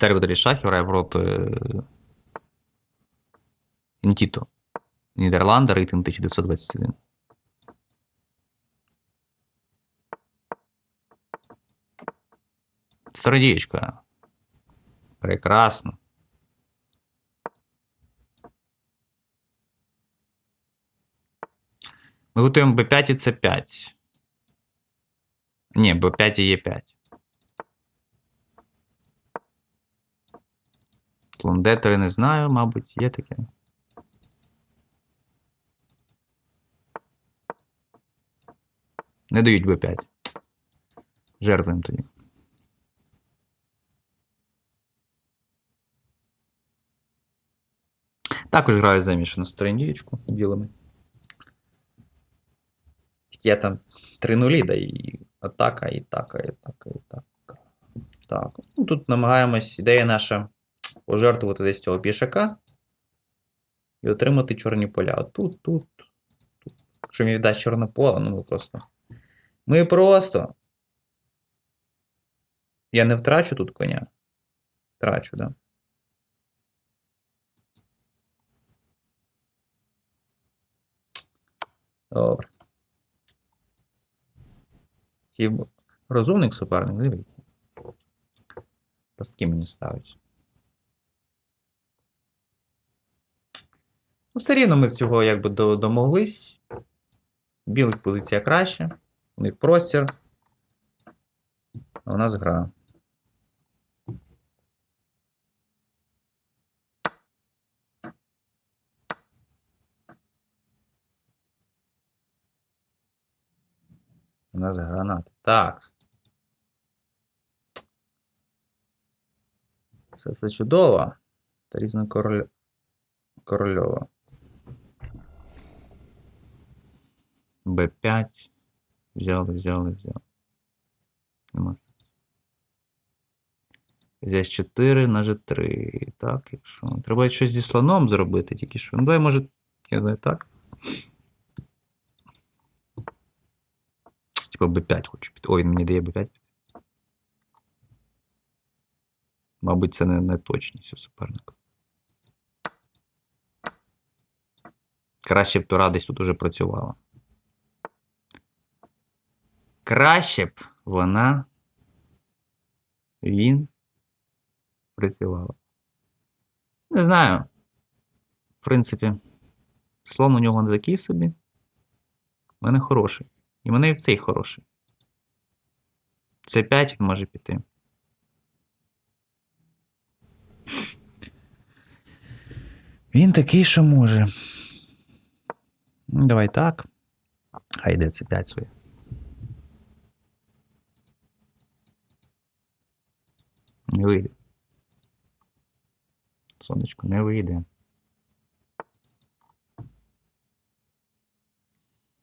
Тервітері шахів грає проти е, Інтіто. Нідерланда, рейтинг 1921. Стародієчка. Прекрасно. Ми готуємо B5 і C5. Ні, B5 і E5. Лондетери не знаю, мабуть, є таке. Не дають B5. Жертвуємо тоді. Також граю замішану сторінічку білими. Я там 3 нулі, да і атака, і атака, і атака, і атака. Так. Ну, тут намагаємось, ідея наша пожертвувати десь цього пішака і отримати чорні поля. От Тут, тут, тут. Якщо мені віддасть чорне поле, ну ми просто. Ми просто. Я не втрачу тут коня. Втрачу, да. Добре. Розумник суперник, дивіться. Пастки мені ставить. Все рівно ми з цього якби до- домоглись. Білих позиція краще. У них простір. А у нас гра. У нас гранати. Так. Все це чудово. Та різно король... корольова. Б5. Взяли, взяли, взяли. Нема. Здесь 4 на G3. Так, якщо. Треба щось зі слоном зробити, тільки що. Ну, давай, може, я знаю, так. Типа B5 хочу піти. Ой, він мені дає B5. Мабуть, це не, не точність у суперника. Краще б Тура десь тут уже працювала. Краще б вона. Він працювала. Не знаю. В принципі, слон у нього не такий собі. У мене хороший. І мене і в цей хороший. Це 5 він може піти. Він такий, що може. Ну, Давай так. Хай йде це 5 своє. Не вийде. Сонечко, не вийде.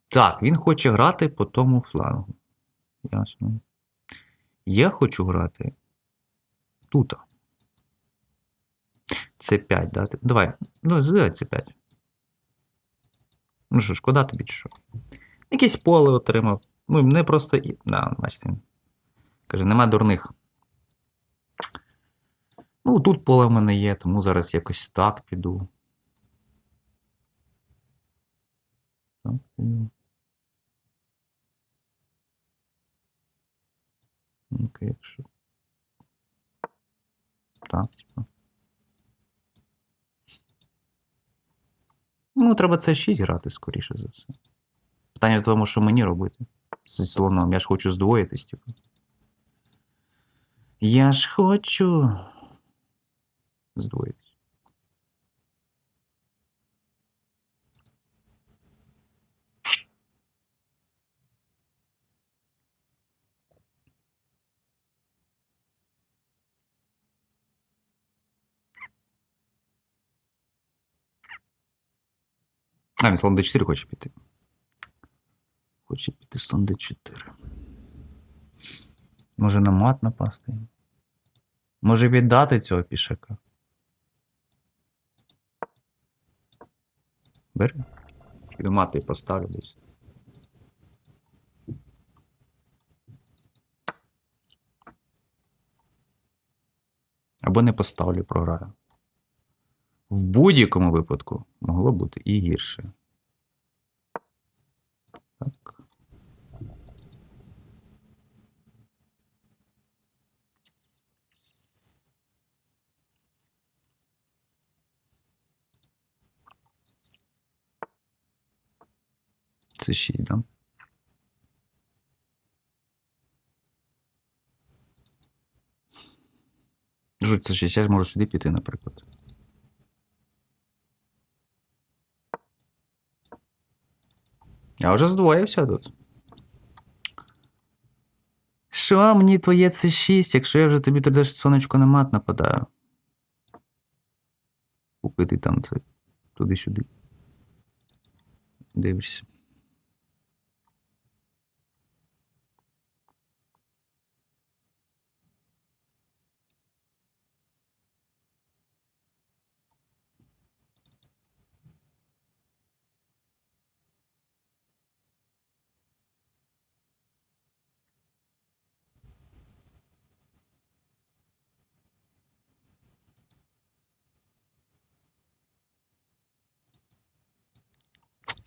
Так, він хоче грати по тому флангу. Ясно. Я хочу грати тут. Це 5, да? Давай, ну, здай це 5. Ну що, шкода тобі чи що? Якесь поле отримав. Ну, не просто. і- Да, бачите. Каже, нема дурних. Ну, тут поле в мене є, тому зараз якось так піду. Так, піду. Окей, якщо. Так, типа. Ну, треба це 6 грати, скоріше за все. Питання в тому, що мені робити зі слоном. Я ж хочу здвоїтись, типу. Я ж хочу. Здвоїтись. А, він слон d4 хоче піти. Хоче піти слон d4. Може на мат напасти? Може віддати цього пішака? Бери. Чи мати поставлю десь. Або не поставлю, програю. В будь-якому випадку могло бути і гірше. Так. 6, да? Жуть, це 6, я ж можу сюди піти, наприклад. Я вже здвоївся тут. Що мені твоє це 6, якщо я вже тобі туди сонечко на мат нападаю? Купити там це туди-сюди. Дивишся.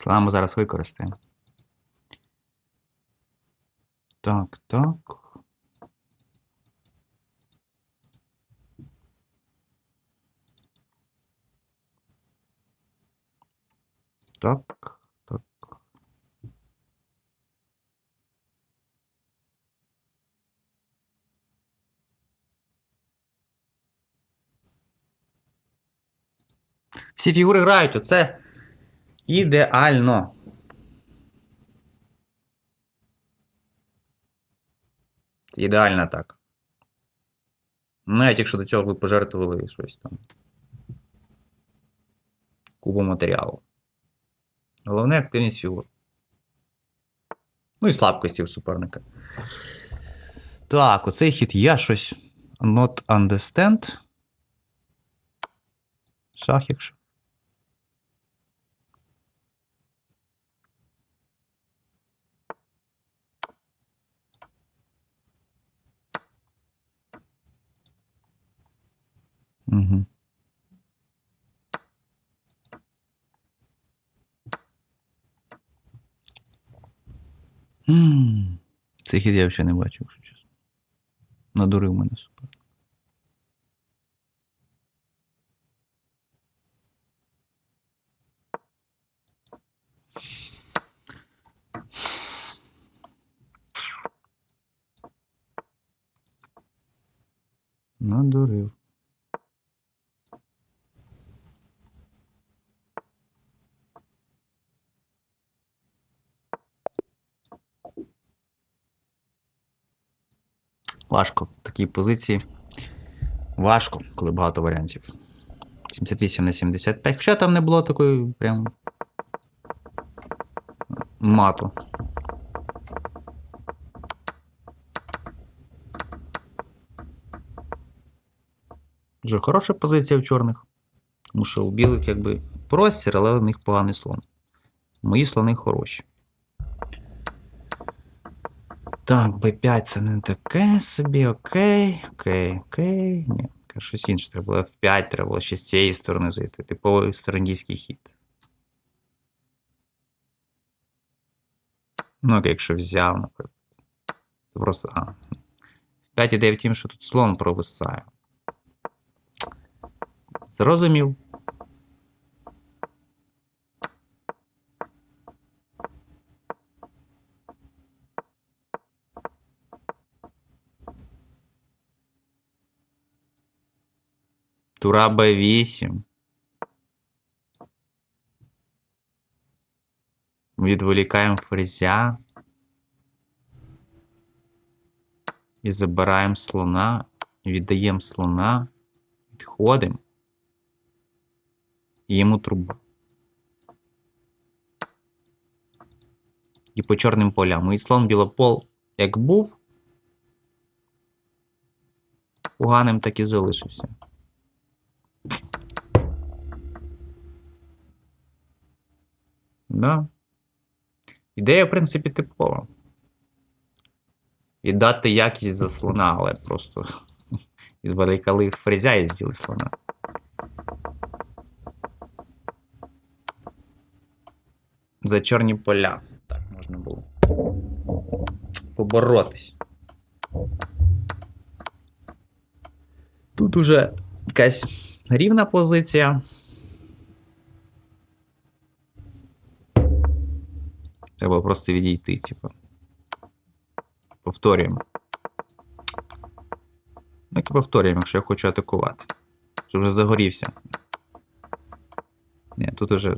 Слава зараз використаємо. Так, так. Так, так. Всі фігури грають, оце ідеально. Ідеально так. Навіть якщо до цього ви пожертвували щось там. Кубу матеріалу. Головне активність фігур. Ну і слабкості у суперника. Так, оцей хід я щось not understand. Шах, якщо. Цей хід я взагалі не бачив, якщо чесно. Надурив мене супер. Надурив. Важко в такій позиції. Важко, коли багато варіантів. 78 на 75. Хоча там не було такої прям мату. Дуже хороша позиція в чорних. Тому що у білих якби простір, але у них поганий слон. Мої слони хороші. Так, B5 це не таке собі, окей, окей, окей. Ні, щось інше треба було. F5 треба було ще з цієї сторони зайти. Типовий сторандійський хід. Ну, якщо взяв, наприклад. То просто. А. 5 ідея в тім, що тут слон провисає. Зрозумів. Тура Б8. Відволікаємо ферзя. І забираємо слона. Віддаємо слона. Відходимо. І йому труба. І по чорним полям. І слон білопол як був. Поганим так і залишився. Да. Ідея, в принципі, типова. Віддати якість за слона, але просто Відволікали фрезя і з'їли слона. За чорні поля. Так, можна було. Поборотись. Тут уже якась рівна позиція. Треба просто відійти, типу. Повторюємо. Ну, як і повторюємо, якщо я хочу атакувати. Щоб вже загорівся. Ні, тут уже